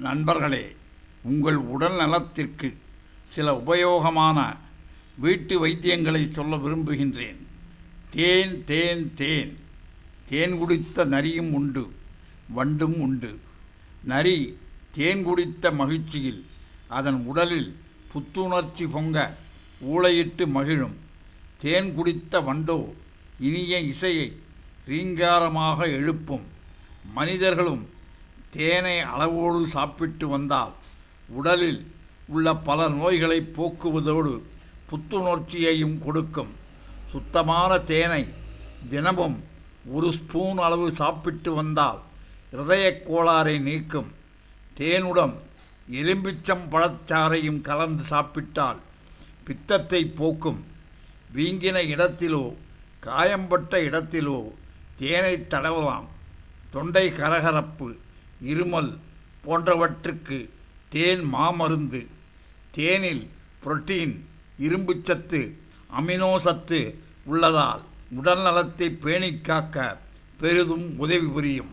நண்பர்களே உங்கள் உடல் நலத்திற்கு சில உபயோகமான வீட்டு வைத்தியங்களை சொல்ல விரும்புகின்றேன். தேன் தேன் தேன். தேன் குடித்த நரியும் உண்டு வண்டும் உண்டு. நரி தேன் குடித்த மகிழ்ச்சியில் அதன் உடலில் புத்துணர்ச்சி பொங்க ஊளையிட்டு மகிழும். தேன் குடித்த வண்டோ இனிய இசையை ரீங்காரமாக எழுப்பும். மனிதர்களும் தேனை அளவோடு சாப்பிட்டு வந்தால் உடலில் உள்ள பல நோய்களை போக்குவதோடு புத்துணர்ச்சியையும் கொடுக்கும். சுத்தமான தேனை தினமும் ஒரு ஸ்பூன் அளவு சாப்பிட்டு வந்தால் இருதயக் கோளாறை நீக்கும். தேனுடன் எலும்பிச்சம் பழச்சாறையும் கலந்து சாப்பிட்டால் பித்தத்தை போக்கும். வீங்கின இடத்திலோ காயம்பட்ட இடத்திலோ தேனை தடவலாம். தொண்டை கரகரப்பு இருமல் போன்றவற்றுக்கு தேன் மாமருந்து தேனில் புரோட்டீன் இரும்புச்சத்து அமினோ சத்து உள்ளதால் உடல் நலத்தை பெரிதும் உதவி புரியும்.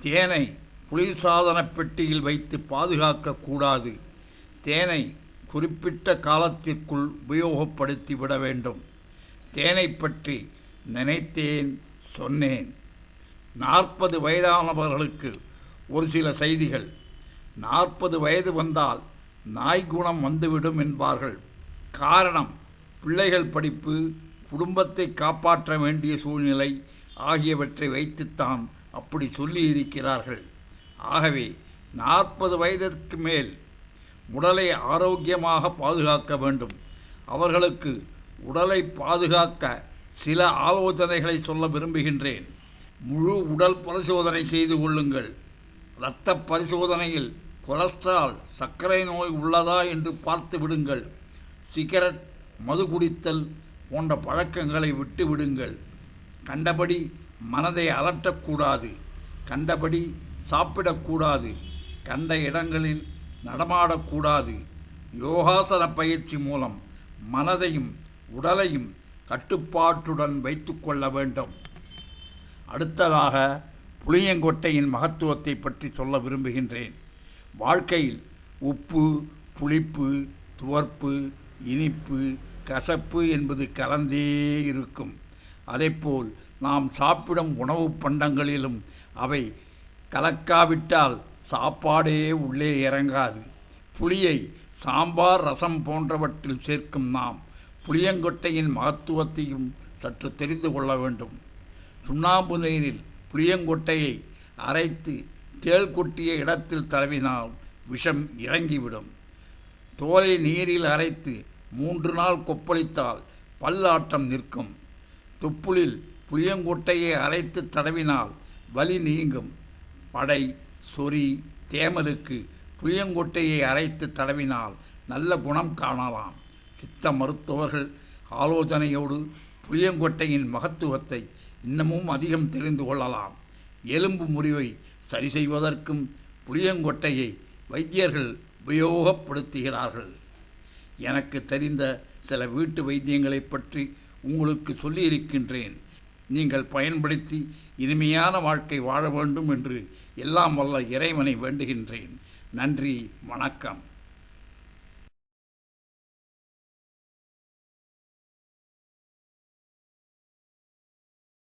தேனை குளிர்சாதன பெட்டியில் வைத்து பாதுகாக்க கூடாது. தேனை குறிப்பிட்ட காலத்திற்குள் உபயோகப்படுத்தி விட வேண்டும். தேனை பற்றி நினைத்தேன் சொன்னேன். நாற்பது வயதானவர்களுக்கு ஒரு சில செய்திகள். நாற்பது வயது வந்தால் நாய் குணம் வந்துவிடும் என்பார்கள். காரணம் பிள்ளைகள் படிப்பு குடும்பத்தை காப்பாற்ற வேண்டிய சூழ்நிலை ஆகியவற்றை வைத்துத்தான் அப்படி சொல்லி இருக்கிறார்கள் ஆகவே நாற்பது வயதிற்கு மேல் உடலை ஆரோக்கியமாக பாதுகாக்க வேண்டும். அவர்களுக்கு உடலை பாதுகாக்க சில ஆலோசனைகளை சொல்ல விரும்புகின்றேன். முழு உடல் பரிசோதனை செய்து கொள்ளுங்கள். இரத்த பரிசோதனையில் கொலஸ்ட்ரால் சர்க்கரை நோய் உள்ளதா என்று பார்த்து விடுங்கள். சிகரெட் மது குடித்தல் போன்ற பழக்கங்களை விட்டு விடுங்கள். கண்டபடி மனதை அலட்டக்கூடாது. கண்டபடி சாப்பிடக்கூடாது. கண்ட இடங்களில் நடமாடக்கூடாது. யோகாசன பயிற்சி மூலம் மனதையும் உடலையும் கட்டுப்பாட்டுடன் வைத்துக்கொள்ள வேண்டும். அடுத்ததாக புளியங்கொட்டையின் மகத்துவத்தை பற்றி சொல்ல விரும்புகின்றேன். வாழ்க்கையில் உப்பு புளிப்பு துவர்ப்பு இனிப்பு கசப்பு என்பது கலந்தே இருக்கும். அதேபோல் நாம் சாப்பிடும் உணவுப் பண்டங்களிலும் அவை கலக்காவிட்டால் சாப்பாடே உள்ளே இறங்காது. புளியை சாம்பார் ரசம் போன்றவற்றில் சேர்க்கும் நாம் புளியங்கொட்டையின் மகத்துவத்தையும் சற்று தெரிந்து கொள்ள வேண்டும். சுண்ணாம்பு நீரில் புளியங்கொட்டையை அரைத்து தேள் கொட்டிய இடத்தில் தடவினால் விஷம் இறங்கிவிடும். தோலை நீரில் அரைத்து மூன்று நாள் கொப்பளித்தால் பல்லாட்டம் நிற்கும். துப்புளில் புளியங்கொட்டையை அரைத்து தடவினால் வலி நீங்கும். படை சொறி தேமலுக்கு புளியங்கொட்டையை அரைத்து தடவினால் நல்ல குணம் காணலாம். சித்த மருத்துவர்கள் ஆலோசனையோடு புளியங்கொட்டையின் மகத்துவத்தை இன்னமும் அதிகம் தெரிந்து கொள்ளலாம். எலும்பு முறிவை சரி செய்வதற்கும் புளியங்கொட்டையை வைத்தியர்கள் உபயோகப்படுத்துகிறார்கள். எனக்கு தெரிந்த சில வீட்டு வைத்தியங்களை பற்றி உங்களுக்கு சொல்லியிருக்கின்றேன். நீங்கள் பயன்படுத்தி இனிமையான வாழ்க்கை வாழ வேண்டும் என்று எல்லாம் வல்ல இறைவனை வேண்டுகின்றேன். நன்றி வணக்கம்.